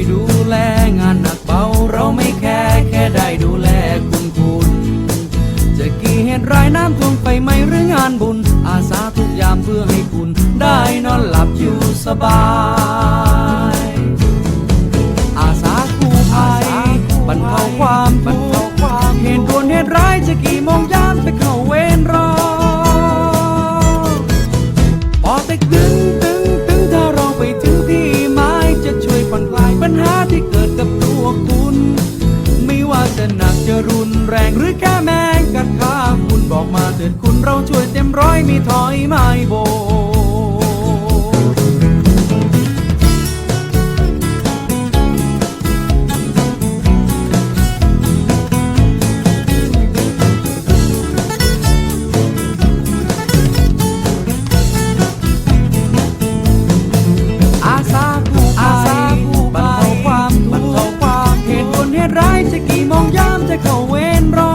ยดูแลงานหนักเบาเราไม่แค่แค่ได้ดูแลคุณคุณจะกี่เหตุร้ายน้ำท่วมไฟไหมหรืองานบุญ อาสาทุกยามเพื่อให้คุณ ได้นอนหลับอยู่สบาย อาสากู้ภัยบรรเทาความทุกข์เหตุด่วนเหตุร้ายจะกี่โมงยา ที่เกิดกับตัวคุณ ไม่ว่าจะหนักจะรุนแรงหรือแค่แมงกัดขาคุณบอกมาเถิดคุณเราช่วยเต็มร้อยมีถอยไม่โบ เข้าเวรรอ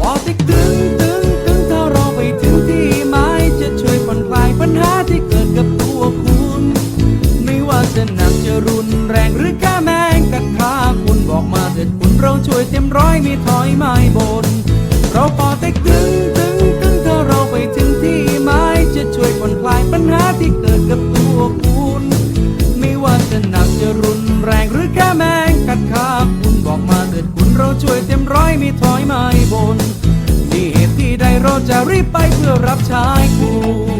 ปอติกตึงตึงตึงถ้าเราไปถึงที่หมายจะช่วยผ่อนคลายปัญหาที่เกิดกับตัวคุณ ไม่ว่าจะหนักจะรุนแรงหรือแค่แมงกัดขาคุณบอกมาเถิดคุณเราช่วยเต็มร้อยไม่ถอยไม่บนเราปอเต็กตึงตึงตึงถ้าเราไปถึงที่หมายจะช่วยผ่อนคลายปัญหาที่เกิดกับตัวคุณ ไม่ว่าจะหนักจะรุนแรงหรือแค่แมงัดขาคุณบอกมาเกิดคุณเราช่วยเต็มร้อยไม่ถอยไม่บนมีเหตุที่ใดเราจะรีบไปเพื่อรับใช้คุณ